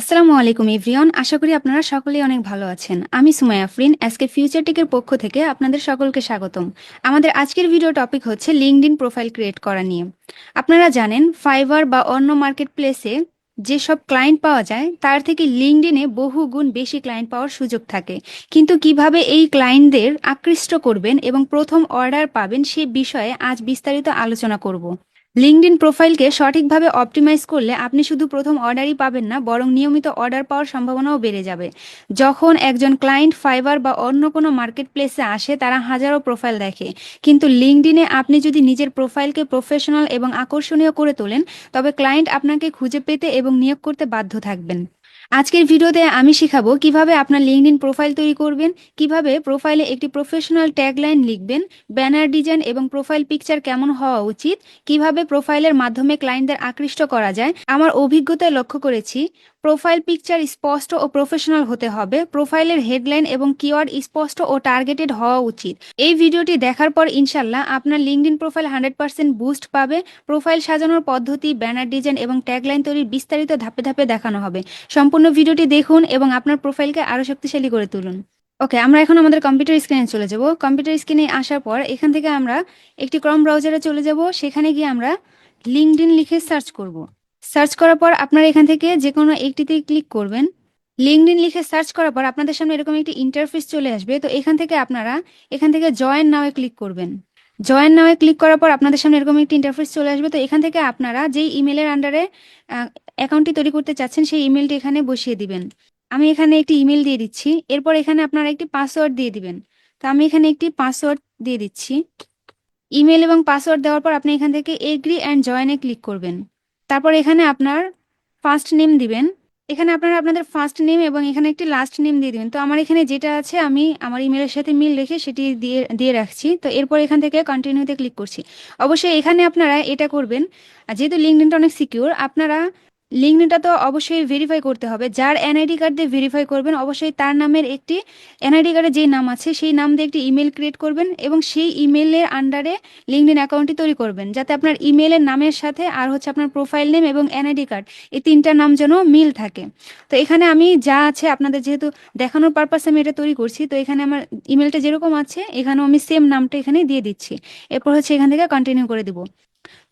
আসসালামু আলাইকুম, এভরিওয়ান। আশা করি আপনারা সকলেই অনেক ভালো আছেন। আমি সুমাইয়া আফরিন। আজকে ফিউচার টেকের পক্ষ থেকে আপনাদের সকলকে স্বাগতম। আমাদের আজকের ভিডিও টপিক হচ্ছে লিঙ্কডইন প্রোফাইল ক্রিয়েট করা নিয়ে। আপনারা জানেন ফাইবার বা অন্য মার্কেট প্লেসে যেসব ক্লায়েন্ট পাওয়া যায়, তার থেকে লিঙ্কডইনে বহু গুণ বেশি ক্লায়েন্ট পাওয়ার সুযোগ থাকে। কিন্তু কীভাবে এই ক্লায়েন্টদের আকৃষ্ট করবেন এবং প্রথম অর্ডার পাবেন সে বিষয়ে আজ বিস্তারিত আলোচনা করব। লিঙ্কডইন প্রোফাইলকে সঠিকভাবে অপটিমাইজ করলে আপনি শুধু প্রথম অর্ডারই পাবেন না, বরং নিয়মিত অর্ডার পাওয়ার সম্ভাবনাও বেড়ে যাবে। যখন একজন ক্লায়েন্ট ফাইবার বা অন্য কোনো মার্কেট প্লেসে আসে, তারা হাজারো প্রোফাইল দেখে। কিন্তু লিঙ্কডইনে আপনি যদি নিজের প্রোফাইলকে প্রফেশনাল এবং আকর্ষণীয় করে তোলেন, তবে ক্লায়েন্ট আপনাকে খুঁজে পেতে এবং নিয়োগ করতে বাধ্য থাকবেন। আজকের ভিডিওতে আমি শেখাবো কীভাবে আপনার লিঙ্কডইন প্রোফাইল তৈরি করবেন, কীভাবে প্রোফাইলে একটি প্রফেশনাল ট্যাগলাইন লিখবেন ব্যানার ডিজাইন এবং প্রোফাইল পিকচার কেমন হওয়া উচিত, কীভাবে প্রোফাইলের মাধ্যমে ক্লায়েন্টদের আকৃষ্ট করা যায়। আমার অভিজ্ঞতায় লক্ষ্য করেছি প্রোফাইল পিকচার স্পষ্ট ও প্রফেশনাল হতে হবে প্রোফাইলের হেডলাইন এবং কিওয়ার্ড স্পষ্ট ও টার্গেটেড হওয়া উচিত। এই ভিডিওটি দেখার পর ইনশাল্লাহ আপনার LinkedIn profile hundred percent boost পাবে প্রোফাইল সাজানোর পদ্ধতি ব্যানার ডিজাইন এবং ট্যাগলাইন তৈরির বিস্তারিত ধাপে ধাপে দেখানো হবে। সম্পূর্ণ ভিডিওটি দেখুন এবং আপনার প্রোফাইলকে আরও শক্তিশালী করে তুলুন। ওকে, আমরা এখন আমাদের কম্পিউটার স্ক্রিনে চলে যাব। কম্পিউটার স্ক্রিনে আসার পর এখান থেকে আমরা একটি ক্রম ব্রাউজারে চলে যাব। সেখানে গিয়ে আমরা লিঙ্কডিন লিখে সার্চ করব। সার্চ করার পর আপনারা এখান থেকে যে কোনো একটিতে ক্লিক করবেন। লিঙ্কডিন লিখে সার্চ করার পর আপনাদের সামনে এরকম একটি ইন্টারফেস চলে আসবে। তো এখান থেকে আপনারা এখান থেকে জয়েন নাওয়ে ক্লিক করবেন। জয়েন নাওয়ে ক্লিক করার পর আপনাদের সামনে এরকম একটি ইন্টারফেস চলে আসবে। তো এখান থেকে আপনারা যেই ইমেলের আন্ডারে অ্যাকাউন্টটি তৈরি করতে চাচ্ছেন, সেই ইমেলটি এখানে বসিয়ে দিবেন। আমি এখানে একটি ইমেল দিয়ে দিচ্ছি। এরপর এখানে আপনারা একটি পাসওয়ার্ড দিয়ে দিবেন। তো আমি এখানে একটি পাসওয়ার্ড দিয়ে দিচ্ছি। ইমেল এবং পাসওয়ার্ড দেওয়ার পর আপনি এখান থেকে এগ্রি অ্যান্ড জয়েনে ক্লিক করবেন। তারপর এখানে আপনার ফার্স্ট নেম দিবেন। এখানে আপনারা আপনাদের ফার্স্ট নেম এবং এখানে একটি লাস্ট নেম দিয়ে দিবেন। তো আমার এখানে যেটা আছে, আমি আমার ইমেলের সাথে মিল রেখে সেটি দিয়ে দিয়ে রাখছি। তো এরপর এখান থেকে কন্টিনিউতে ক্লিক করছি। অবশ্যই এখানে আপনারা এটা করবেন। যেহেতু লিঙ্কডিনটা অনেক সিকিউর আপনারা লিঙ্কডিনটা তো অবশ্যই ভেরিফাই করতে হবে। যার এনআইডি কার্ড দিয়ে ভেরিফাই করবেন, অবশ্যই তার নামের একটি এনআইডি কার্ডে যেই নাম আছে, সেই নাম দিয়ে একটি ইমেল ক্রিয়েট করবেন এবং সেই ইমেলের আন্ডারে লিঙ্কডিন অ্যাকাউন্টটি তৈরি করবেন। যাতে আপনার ইমেলের নামের সাথে আর হচ্ছে আপনার প্রোফাইল নেম এবং এনআইডি কার্ড এই তিনটা নাম যেন মিল থাকে। তো এখানে আমি যা আছে আপনাদের যেহেতু দেখানোর পারপাসে আমি এটা তৈরি করছি, তো এখানে আমার ইমেলটা যেরকম আছে, এখানেও আমি সেম নামটা এখানে দিয়ে দিচ্ছি। এরপর হচ্ছে এখান থেকে কন্টিনিউ করে দিব।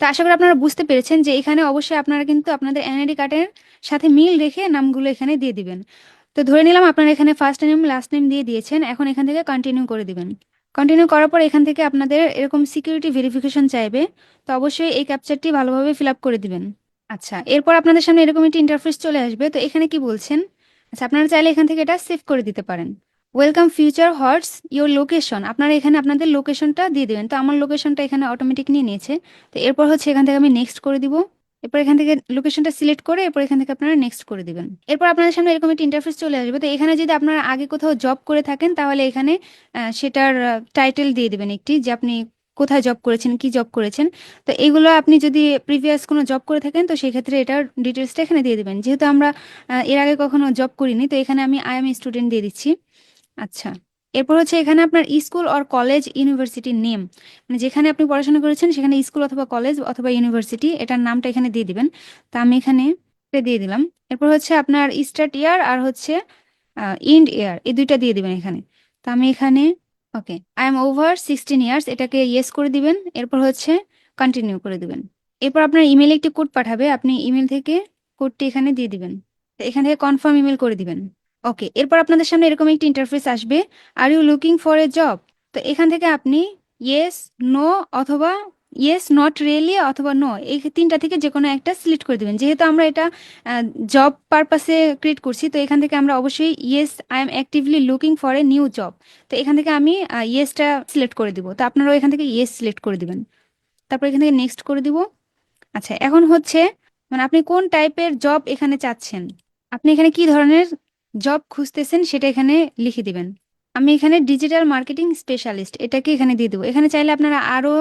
তো আশা করি আপনারা বুঝতে পেরেছেন যে এখানে অবশ্যই আপনারা কিন্তু আপনাদের এনআইডি কার্ডের সাথে মিল রেখে নামগুলো এখানে দিয়ে দিবেন। তো ধরে নিলাম আপনারা এখানে ফার্স্ট নেম লাস্ট নেম দিয়ে দিয়েছেন, এখন এখান থেকে কন্টিনিউ করে দিবেন। কন্টিনিউ করার পর এখান থেকে আপনাদের এরকম সিকিউরিটি ভেরিফিকেশন চাইবে, তো অবশ্যই এই ক্যাপচারটি ভালোভাবে ফিল আপ করে দিবেন। আচ্ছা এরপর আপনাদের সামনে এরকম একটি ইন্টারফেস চলে আসবে, তো এখানে কি বলছেন? আচ্ছা আপনারা চাইলে এখান থেকে এটা সেভ করে দিতে পারেন। Welcome future what's your location আপনারা এখানে আপনাদের লোকেশনটা দিয়ে দেবেন। তো আমার লোকেশনটা এখানে অটোমেটিক নিয়ে নিয়েছে। তো এরপর হচ্ছে এখান থেকে আমি নেক্সট করে দিব। এরপর এখান থেকে লোকেশনটা সিলেক্ট করে এরপর এখান থেকে আপনারা নেক্সট করে দিবেন। এরপর আপনাদের সামনে এরকম একটা ইন্টারফেস চলে আসবে। তো এখানে যদি আপনারা আগে কোথাও জব করে থাকেন, তাহলে এখানে সেটার টাইটেল দিয়ে দেবেন একটি, যে আপনি কোথায় জব করেছেন, কি জব করেছেন। তো এগুলো আপনি যদি প্রিভিয়াস কোনো জব করে থাকেন, তো সেক্ষেত্রে এটার ডিটেলসটা এখানে দিয়ে দেবেন। যেহেতু আমরা এর আগে কখনো জব করিনি, তো এখানে আমি আই এম স্টুডেন্ট দিয়ে দিচ্ছি। আচ্ছা। এরপর হচ্ছে এখানে আপনার স্কুল অর কলেজ ইউনিভার্সিটির নেম। মানে যেখানে আপনি পড়াশোনা করেছেন, সেখানে স্কুল অথবা কলেজ অথবা ইউনিভার্সিটি, এটার নামটা এখানে দিয়ে দিবেন। তা আমি এখানে দিয়ে দিলাম। এরপর হচ্ছে আপনার স্টার্ট ইয়ার আর হচ্ছে ইন্ড ইয়ার এই দুইটা দিয়ে দিবেন এখানে। তা আমি এখানে, okay I am over sixteen years এটাকে ইয়েস করে দিবেন। এরপর হচ্ছে কন্টিনিউ করে দিবেন। এরপর আপনার ইমেলে একটি কোড পাঠাবে। আপনি ইমেল থেকে কোডটি এখানে দিয়ে দিবেন। এখান থেকে কনফার্ম ইমেল করে দিবেন। ওকে এরপর আপনাদের সামনে এরকম একটি ইন্টারফেস আসবে। Are you looking for a job তো এখান থেকে আপনি ইয়েস নো অথবা ইয়েস নট রিয়েলি অথবা নো এই তিনটা থেকে যে কোনো একটা সিলেক্ট করে দেবেন। যেহেতু আমরা এটা জব পারপাসে ক্রিয়েট করছি, তো এখান থেকে আমরা অবশ্যই yes I am actively looking for a new job তো এখান থেকে আমি ইয়েসটা সিলেক্ট করে দিব। তো আপনারাও এখান থেকে ইয়েস সিলেক্ট করে দিবেন। তারপর এখান থেকে নেক্সট করে দিব। আচ্ছা এখন হচ্ছে মানে আপনি কোন টাইপের জব এখানে চাচ্ছেন? আপনি এখানে কি ধরনের জব খুঁজতেছেন, সেটা এখানে লিখে দিবেন। আমি এখানে ডিজিটাল মার্কেটিং স্পেশালিস্ট এটাকে এখানে দিয়ে দেবো। এখানে চাইলে আপনারা আরও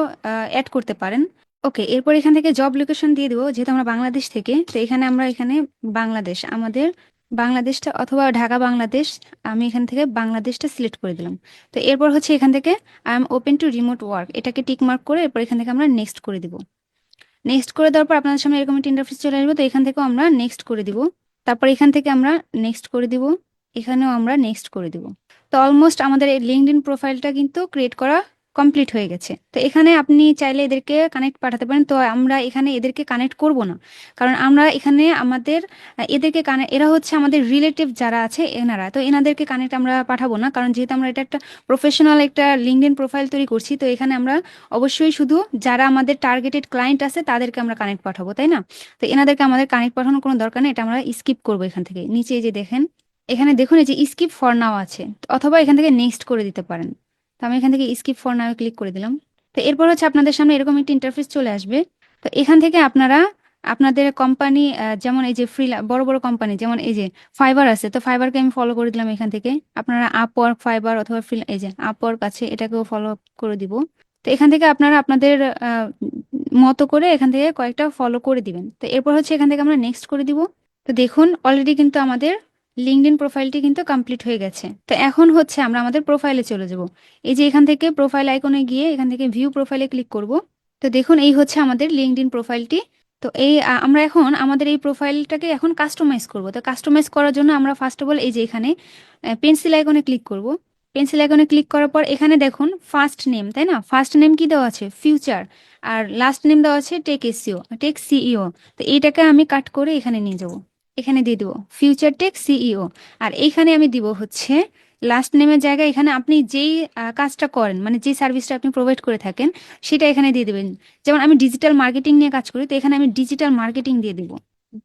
অ্যাড করতে পারেন। ওকে এরপর এখান থেকে জব লোকেশন দিয়ে দেবো, যেহেতু আমরা বাংলাদেশ থেকে। তো এখানে আমরা এখানে বাংলাদেশ, আমাদের বাংলাদেশটা অথবা ঢাকা, বাংলাদেশ, আমি এখান থেকে বাংলাদেশটা সিলেক্ট করে দিলাম। তো এরপর হচ্ছে এখান থেকে I am open to remote work এটাকে টিক মার্ক করে এরপর এখান থেকে আমরা নেক্সট করে দিব। নেক্সট করে দেওয়ার পর আপনাদের সামনে এরকম একটা ইন্টারফেস চলে আসবে, তো এখান থেকেও আমরা নেক্সট করে দিব। তারপর এখান থেকে আমরা নেক্সট করে দিব। এখানেও আমরা নেক্সট করে দিব। তো অলমোস্ট আমাদের এই লিঙ্কড প্রোফাইলটা কিন্তু ক্রিয়েট করা কমপ্লিট হয়ে গেছে। তো এখানে আপনি চাইলে এদেরকে কানেক্ট পাঠাতে পারেন। তো আমরা এখানে এদেরকে কানেক্ট করব না। কারণ আমরা এখানে আমাদের, এদেরকে এরা হচ্ছে আমাদের রিলেটিভ যারা আছে, এনারা। তো এনাদেরকে কানেক্ট আমরা পাঠাবো না। কারণ যেহেতু আমরা এটা একটা প্রফেশনাল একটা লিঙ্কড প্রোফাইল তৈরি করছি, তো এখানে আমরা অবশ্যই শুধু যারা আমাদের টার্গেটেড ক্লায়েন্ট আছে, তাদেরকে আমরা কানেক্ট পাঠাবো, তাই না? তো এনাদেরকে আমাদের কানেক্ট পাঠানোর কোনো দরকার নেই। এটা আমরা স্কিপ করব এখান থেকে। নিচে যে দেখেন, এখানে দেখুন এই যে স্কিপ ফর নাও আছে। অথবা এখান থেকে নেক্সট করে দিতে পারেন। তো আমি এখান থেকে স্কিপ ফর নাও ক্লিক করে দিলাম। তো এরপর হচ্ছে আপনাদের সামনে এরকম একটি ইন্টারফেস চলে আসবে। তো এখান থেকে আপনারা, আপনাদের কোম্পানি যেমন এই যে ফ্রি বড় বড় কোম্পানি যেমন এই যে ফাইবার আছে, তো ফাইবারকে আমি ফলো করে দিলাম এখান থেকে। আপনারা আপওয়ার্ক ফাইবার অথবা ফ্রি এই যে আপওয়ার্ক আছে, এটাকেও ফলো করে দিব। তো এখান থেকে আপনারা আপনাদের মতো করে এখান থেকে কয়েকটা ফলো করে দিবেন। তো এরপর হচ্ছে এখান থেকে আমরা নেক্সট করে দিব। তো দেখুন অলরেডি কিন্তু আমাদের লিঙ্কডইন প্রোফাইলটি কিন্তু কমপ্লিট হয়ে গেছে। তো এখন হচ্ছে আমরা আমাদের প্রোফাইলে চলে যাব। এই যে এখান থেকে প্রোফাইল আইকনে গিয়ে এখান থেকে ভিউ প্রোফাইলে ক্লিক করব। তো দেখুন, এই হচ্ছে আমাদের লিঙ্কডইন প্রোফাইলটি তো এই আমরা এখন আমাদের এই প্রোফাইলটাকে এখন কাস্টমাইজ করব। তো কাস্টমাইজ করার জন্য আমরা ফার্স্ট অফ অল এই যে এখানে পেন্সিল আইকনে ক্লিক করব। পেন্সিল আইকনে ক্লিক করার পর এখানে দেখুন ফার্স্ট নেম তাই না? ফার্স্ট নেম কি দেওয়া আছে? ফিউচার আর লাস্ট নেম দেওয়া আছে টেক এসিও টেক সিইও তো এইটাকে আমি কাট করে এখানে নিয়ে যাব। এখানে দিয়ে দেবো ফিউচার টেক সিইও আর এইখানে আমি দিব হচ্ছে লাস্ট নেমের জায়গায় এখানে আপনি যেই কাজটা করেন মানে যে সার্ভিসটা আপনি প্রোভাইড করে থাকেন, সেটা এখানে দিয়ে দেবেন। যেমন আমি ডিজিটাল মার্কেটিং নিয়ে কাজ করি, তো এখানে আমি ডিজিটাল মার্কেটিং দিয়ে দেবো।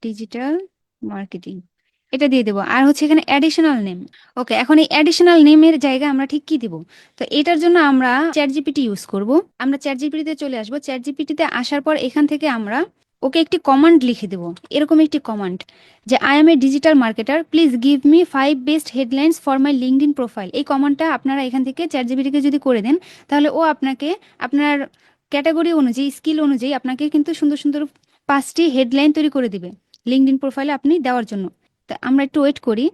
ডিজিটাল মার্কেটিং এটা দিয়ে দেবো। আর হচ্ছে এখানে অ্যাডিশনাল নেম ওকে এখন এই অ্যাডিশনাল নেমের জায়গায় আমরা ঠিক কি দিব? তো এটার জন্য আমরা চ্যাট জিপিটি ইউজ করব। আমরা চ্যাট জিপিটিতে চলে আসব। চ্যাট জিপিটিতে আসার পর এখান থেকে আমরা ওকে একটি কমান্ড লিখে দেবো। এরকম একটি কমান্ড যে I am a digital marketer please give me five best headlines for my LinkedIn profile এই কমান্ডটা আপনারা এখান থেকে চ্যাট জিপিটিকে যদি করে দেন, তাহলে ও আপনাকে, আপনার ক্যাটাগরি অনুযায়ী স্কিল অনুযায়ী আপনাকে কিন্তু সুন্দর সুন্দর পাঁচটি হেডলাইন তৈরি করে দিবে লিঙ্কড ইন প্রোফাইলে আপনি দেওয়ার জন্য। তা আমরা একটু ওয়েট করি।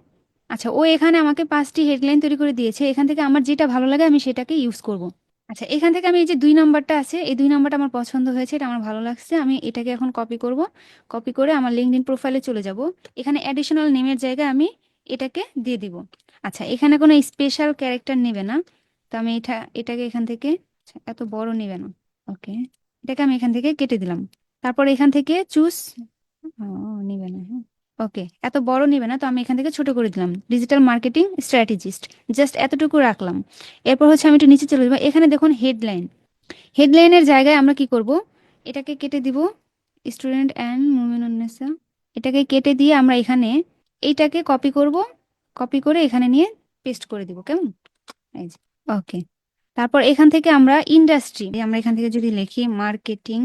আচ্ছা ও এখানে আমাকে পাঁচটি হেডলাইন তৈরি করে দিয়েছে। এখান থেকে আমার যেটা ভালো লাগে আমি সেটাকে ইউজ করব। আচ্ছা এখান থেকে আমি এই যে দুই নাম্বারটা আছে এই দুই নাম্বারটা আমার পছন্দ হয়েছে এটা আমার ভালো লাগছে আমি এটাকে এখন কপি করব। কপি করে আমার লিঙ্কড প্রোফাইলে চলে যাব। এখানে অ্যাডিশনাল নেমের জায়গায় আমি এটাকে দিয়ে দিব। আচ্ছা এখানে কোনো স্পেশাল ক্যারেক্টার নেবে না তো আমি এটা এটাকে এখান থেকে আচ্ছা, এত বড় নেবে না ওকে এটাকে আমি এখান থেকে কেটে দিলাম। তারপর এখান থেকে চুজ নেবে না হ্যাঁ। ওকে এত বড় নেবে না, তো আমি এখান থেকে ছোট করে দিলাম। ডিজিটাল মার্কেটিং স্ট্র্যাটেজিস্ট জাস্ট এতটুকু রাখলাম। এরপর হচ্ছে আমি একটু নিচে চলে যাব। এখানে দেখুন হেডলাইন হেডলাইনের জায়গায় আমরা কি করব? এটাকে কেটে দিব। স্টুডেন্ট অ্যান্ড মুমিনুন্নেসা এটাকে কেটে দিয়ে আমরা এখানে এইটাকে কপি করব। কপি করে এখানে নিয়ে পেস্ট করে দিব, কেমন? ওকে তারপর এখান থেকে আমরা ইন্ডাস্ট্রি আমরা এখান থেকে যদি লিখি মার্কেটিং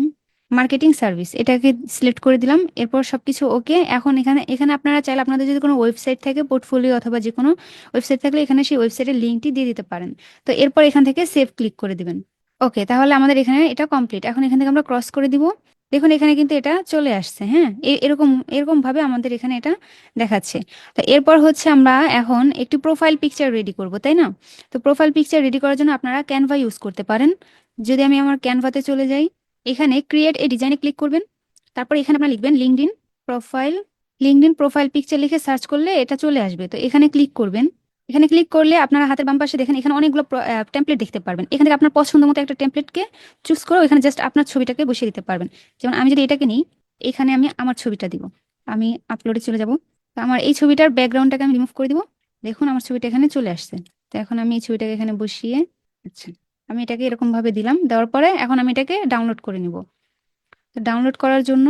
মার্কেটিং সার্ভিস এটাকে সিলেক্ট করে দিলাম, এরপর সবকিছু ওকে এখন এখানে এখানে আপনারা চাইলে আপনাদের যদি কোনো ওয়েবসাইট থাকে পোর্টফোলিও অথবা যে কোনো ওয়েবসাইট থাকলে এখানে সেই ওয়েবসাইটের লিঙ্কটি দিয়ে দিতে পারেন। তো এরপর এখান থেকে সেভ ক্লিক করে দিবেন। ওকে তাহলে আমাদের এখানে এটা কমপ্লিট এখন এখান থেকে আমরা ক্রস করে দিব। দেখুন, এখানে কিন্তু এটা চলে আসছে হ্যাঁ? এরকম এরকম ভাবে আমাদের এখানে এটা দেখাচ্ছে। তো এরপর হচ্ছে আমরা এখন একটি প্রোফাইল পিকচার রেডি করব, তাই না? তো প্রোফাইল পিকচার রেডি করার জন্য আপনারা ক্যানভা ইউজ করতে পারেন। যদি আমি আমার ক্যানভাতে চলে যাই এখানে ক্রিয়েট এ ডিজাইনে ক্লিক করবেন। তারপর এখানে আপনারা লিখবেন linked profile linked profile picture লিখে সার্চ করলে এটা চলে আসবে। তো এখানে ক্লিক করবেন। এখানে ক্লিক করলে আপনারা হাতের বাম পাশে দেখেন, এখানে অনেকগুলো টেমপ্লেট দেখতে পারবেন। এখান থেকে আপনার পছন্দ মতো একটা টেমপ্লেটকে চুজ করে এখানে জাস্ট আপনার ছবিটাকে বসিয়ে দিতে পারবেন। যেমন আমি যদি এটাকে নিই, এখানে আমি আমার ছবিটা দিব। আমি আপলোডে চলে যাব। তো আমার এই ছবিটার ব্যাকগ্রাউন্ডটাকে আমি রিমুভ করে দিব। দেখুন আমার ছবিটা এখানে চলে আসছে। তো এখন আমি এই ছবিটাকে এখানে বসিয়ে আচ্ছা আমি এটাকে এরকম ভাবে দিলাম, দেওয়ার পরে এখন আমি এটাকে ডাউনলোড করে নিব। তো ডাউনলোড করার জন্য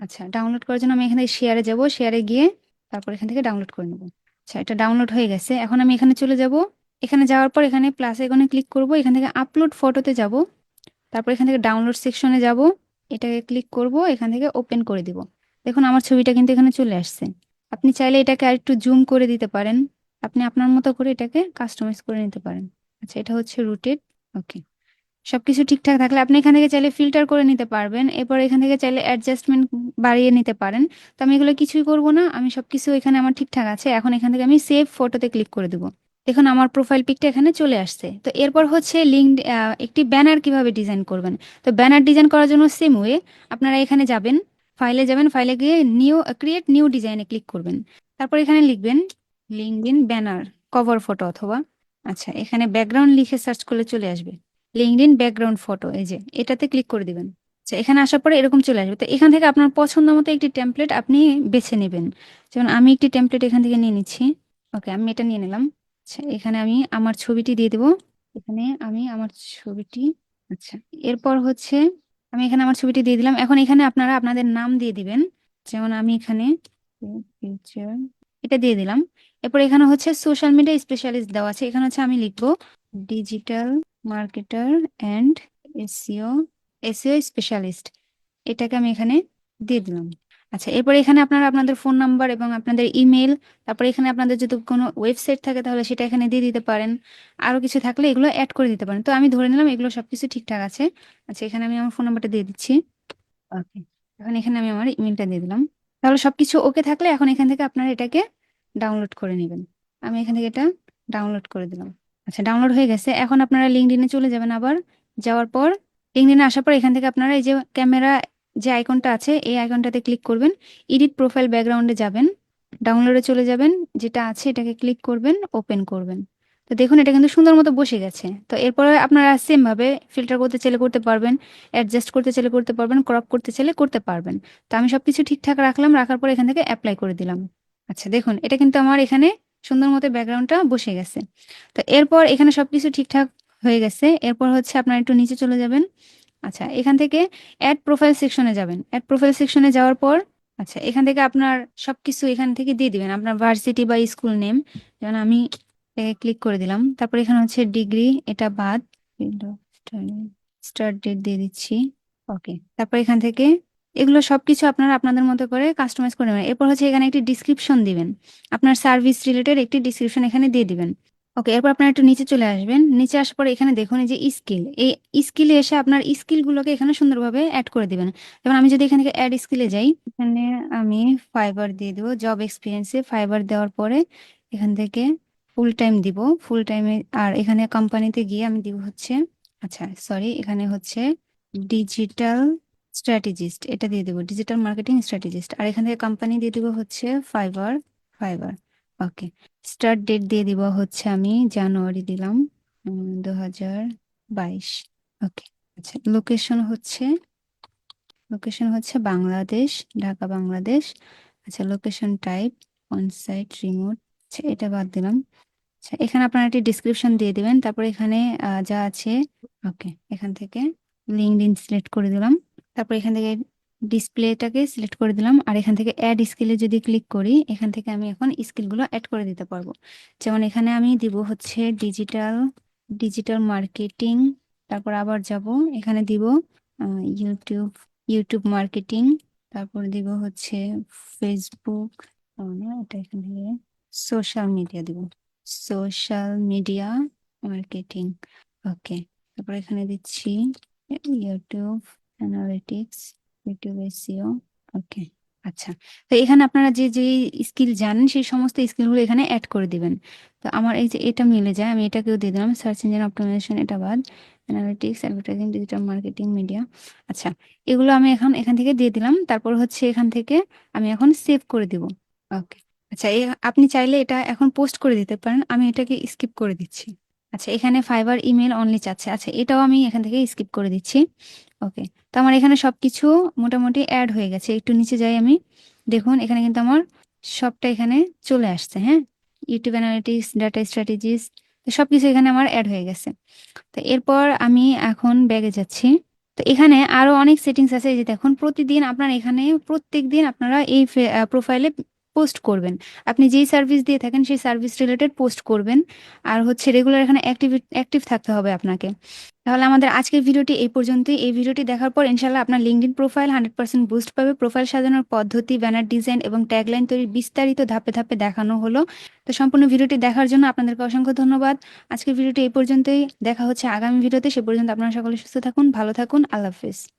আচ্ছা ডাউনলোড করার জন্য আমি এখানে শেয়ারে যাব শেয়ারে গিয়ে তারপর এখান থেকে ডাউনলোড করে নেব। আচ্ছা এটা ডাউনলোড হয়ে গেছে, এখন আমি এখানে চলে যাব। এখানে যাওয়ার পর এখানে প্লাস এখানে ক্লিক করব, এখান থেকে আপলোড ফটোতে যাব। তারপর এখান থেকে ডাউনলোড সেকশনে যাব, এটাকে ক্লিক করব, এখান থেকে ওপেন করে দিব। দেখুন, আমার ছবিটা কিন্তু এখানে চলে আসছে। আপনি চাইলে এটাকে আর একটু জুম করে দিতে পারেন। আপনি আপনার মতো করে এটাকে কাস্টমাইজ করে নিতে পারেন। আচ্ছা এটা হচ্ছে রুটেড ওকে সবকিছু ঠিকঠাক থাকলে আপনি এখান থেকে চাইলে ফিল্টার করে নিতে পারবেন। এরপর এখান থেকে চাইলে অ্যাডজাস্টমেন্ট বাড়িয়ে নিতে পারেন। তো আমি এগুলো কিছুই করব না। আমি সবকিছু এখানে আমার ঠিকঠাক আছে। এখন এখান থেকে আমি সেভ ফটোতে ক্লিক করে দেবো। দেখুন, আমার প্রোফাইল পিকটা এখানে চলে আসছে। তো এরপর হচ্ছে লিঙ্ক একটি ব্যানার কীভাবে ডিজাইন করবেন? তো ব্যানার ডিজাইন করার জন্য সেম ওয়ে আপনারা এখানে যাবেন ফাইলে যাবেন ফাইলে গিয়ে নিউ ক্রিয়েট নিউ ডিজাইনে ক্লিক করবেন। তারপর এখানে লিখবেন লিঙ্কডিন ব্যানার কভার ফটো অথবা আচ্ছা এখানে ব্যাকগ্রাউন্ড লিখে সার্চ করলে চলে আসবে। লিঙ্কডিন ব্যাকগ্রাউন্ড ফটো এই যে, এটাতে ক্লিক করে দিবেন। আচ্ছা এখানে আসার পরে এরকম চলে আসবে। তো এখান থেকে আপনার পছন্দ মতো একটি টেমপ্লেট আপনি বেছে নেবেন। যেমন আমি একটি টেমপ্লেট এখান থেকে নিয়ে নিচ্ছি। ওকে, আমি এটা নিয়ে নিলাম। আচ্ছা এখানে আমি আমার ছবিটি দিয়ে দেবো। এখানে আমি আমার ছবিটি আচ্ছা এরপর হচ্ছে আমি এখানে আমার ছবিটি দিয়ে দিলাম। এখন এখানে আপনারা আপনাদের নাম দিয়ে দিবেন। যেমন আমি এখানে এটা দিয়ে দিলাম। এরপর এখানে হচ্ছে সোশ্যাল মিডিয়া স্পেশালিস্ট দেওয়া আছে। এখানে হচ্ছে আমি লিখব digital marketer and SEO SEO specialist এটাকে আমি এখানে দিয়ে দিলাম। আচ্ছা এরপর এখানে আপনারা আপনাদের ফোন নাম্বার এবং আপনাদের ইমেল তারপর এখানে আপনাদের যদি কোনো ওয়েবসাইট থাকে তাহলে সেটা এখানে দিয়ে দিতে পারেন। আরও কিছু থাকলে এগুলো অ্যাড করে দিতে পারেন। তো আমি ধরে নিলাম এগুলো সবকিছু ঠিকঠাক আছে। আচ্ছা এখানে আমি আমার ফোন নাম্বারটা দিয়ে দিচ্ছি। ওকে এখন এখানে আমি আমার ইমেলটা দিয়ে দিলাম। তাহলে সবকিছু ওকে থাকলে এখন এখান থেকে আপনারা এটাকে ডাউনলোড করে নেবেন। আমি এখান থেকে এটা ডাউনলোড করে দিলাম। আচ্ছা ডাউনলোড হয়ে গেছে। এখন আপনারা লিঙ্কডিনে চলে যাবেন আবার। যাওয়ার পর লিঙ্কডিনে আসার পর এখান থেকে আপনারা এই যে ক্যামেরা যে আইকনটা আছে, এই আইকনটাতে ক্লিক করবেন। এডিট প্রোফাইল ব্যাকগ্রাউন্ডে যাবেন। ডাউনলোডে চলে যাবেন। যেটা আছে এটাকে ক্লিক করবেন ওপেন করবেন। তো দেখুন, এটা কিন্তু সুন্দর মতো বসে গেছে। তো এরপরে আপনারা সেম ভাবে ফিল্টার করতে চাইলে করতে পারবেন অ্যাডজাস্ট করতে চাইলে করতে পারবেন ক্রপ করতে চাইলে করতে পারবেন। তো আমি সবকিছু ঠিকঠাক রাখলাম, রাখার পর এখান থেকে অ্যাপ্লাই করে দিলাম। আচ্ছা দেখুন, এটা কিন্তু আমার এখানে সুন্দর মতো ব্যাকগ্রাউন্ডটা বসে গেছে। তো এরপর এখানে সবকিছু ঠিকঠাক হয়ে গেছে। এরপর হচ্ছে আপনারা একটু নিচে চলে যাবেন। আচ্ছা এখান থেকে অ্যাড প্রোফাইল সেকশনে যাবেন। অ্যাড প্রোফাইল সেকশনে যাওয়ার পর আচ্ছা এখান থেকে আপনার সবকিছু এখান থেকে দিয়ে দিবেন। আপনার ভার্সিটি বা স্কুল নেম যেমন আমি ক্লিক করে দিলাম। তারপর এখানে হচ্ছে ডিগ্রি এটা বাদ। স্টার্ট ডেট দিয়ে দিচ্ছি। ওকে তারপর এখান থেকে এগুলো সবকিছু আপনারা আপনাদের মতো করে কাস্টমাইজ করে নেবেন। এরপর হচ্ছে এখানে একটি ডিসক্রিপশন দিবেন। আপনার সার্ভিস রিলেটেড একটি ডিসক্রিপশন এখানে দিয়ে দিবেন। ওকে এরপর আপনারা একটু নিচে চলে আসবেন। নিচে আসার পরে এখানে দেখুন যে স্কিল এই স্কিলে এসে আপনার স্কিলগুলোকে এখানে সুন্দরভাবে অ্যাড করে দিবেন। যেমন আমি যদি এখানে অ্যাড স্কিলে যাই, এখানে আমি ফাইবার দিয়ে দেবো। জব এক্সপিরিয়েন্সে ফাইবার দেওয়ার পরে এখান থেকে ফুল টাইম দিব। ফুল টাইমে আর এখানে কোম্পানিতে গিয়ে আমি দিব হচ্ছে আচ্ছা সরি এখানে হচ্ছে ডিজিটাল স্ট্র্যাটেজিস্ট এটা দিয়ে দেবো ডিজিটাল মার্কেটিং স্ট্র্যাটেজিস্ট আর এখান থেকে কোম্পানি দিয়ে দিব হচ্ছে Fiverr Fiverr okay start date দিয়ে দিব হচ্ছে আমি জানুয়ারি দিলাম দু হাজার বাইশ ওকে আচ্ছা লোকেশন হচ্ছে লোকেশন হচ্ছে বাংলাদেশ, ঢাকা, বাংলাদেশ. আচ্ছা location type on site remote আচ্ছা এটা বাদ দিলাম। আচ্ছা এখানে আপনারা একটি ডিসক্রিপশন দিয়ে দিবেন, তারপর এখানে যা আছে ওকে এখান থেকে লিঙ্কডইন সিলেক্ট করে দিলাম। তারপর এখান থেকে ডিসপ্লেটাকে সিলেক্ট করে দিলাম। আর এখান থেকে অ্যাড স্কিলে যদি ক্লিক করি, এখান থেকে আমি এখন স্কিলগুলো অ্যাড করে দিতে পারব। যেমন এখানে আমি দিব হচ্ছে ডিজিটাল ডিজিটাল মার্কেটিং তারপর আবার যাব, এখানে দিব ইউটিউব ইউটিউব মার্কেটিং তারপর দিব হচ্ছে ফেসবুক এটা এখানে সোশ্যাল মিডিয়া দিব। সোশ্যাল মিডিয়া মার্কেটিং ওকে তারপর এখানে দিচ্ছি YouTube analytics YouTube SEO okay আচ্ছা। তো এখানে আপনারা যে যে স্কিল জানেন, সেই সমস্ত স্কিলগুলো এখানে অ্যাড করে দিবেন। তো আমার এই যে, এটা মিলে যায়, আমি এটাকেও দিয়ে দিলাম সার্চ ইঞ্জিন অপটিমাইজেশন এটা বাদ। Analytics advertising digital marketing media আচ্ছা। এগুলো আমি এখন এখান থেকে দিয়ে দিলাম, তারপর হচ্ছে এখান থেকে আমি এখন সেভ করে দিব। ওকে আচ্ছা আপনি চাইলে এটা এখন পোস্ট করে দিতে পারেন, আমি এটাকে স্কিপ করে দিচ্ছি। আচ্ছা এখানে ফাইবার ইমেল অনলি চাচ্ছে। আচ্ছা এটাও আমি এখান থেকে স্কিপ করে দিচ্ছি। ওকে তো আমার এখানে সব কিছু মোটামুটি অ্যাড হয়ে গেছে। একটু নিচে যাই আমি। দেখুন, এখানে কিন্তু আমার সবটা এখানে চলে আসছে হ্যাঁ? ইউটিউব অ্যানালিটিক্স ডাটা স্ট্র্যাটেজিস তো সব কিছু এখানে আমার অ্যাড হয়ে গেছে। তো এরপর আমি এখন ব্যাগে যাচ্ছি। তো এখানে আরও অনেক সেটিংস আছে এই যে দেখুন, প্রতিদিন আপনার এখানে প্রত্যেক দিন আপনারা এই প্রোফাইলে পোস্ট করবেন। আপনি যেই সার্ভিস দিয়ে থাকেন, সেই সার্ভিস রিলেটেড পোস্ট করবেন। আর হচ্ছে রেগুলার এখানে অ্যাক্টিভ অ্যাক্টিভ থাকতে হবে আপনাকে। তাহলে আমাদের আজকের ভিডিওটি এই পর্যন্তই। এই ভিডিওটি দেখার পর ইনশাল্লাহ আপনার LinkedIn profile hundred percent boost পাবে। প্রোফাইল সাজানোর পদ্ধতি ব্যানার ডিজাইন এবং ট্যাগলাইন তৈরির বিস্তারিত ধাপে ধাপে দেখানো হলো। তো সম্পূর্ণ ভিডিওটি দেখার জন্য আপনাদেরকে অসংখ্য ধন্যবাদ। আজকের ভিডিওটি এই পর্যন্তই। দেখা হচ্ছে আগামী ভিডিওতে। সে পর্যন্ত আপনারা সকলে সুস্থ থাকুন, ভালো থাকুন। আল্লাহ হাফিজ।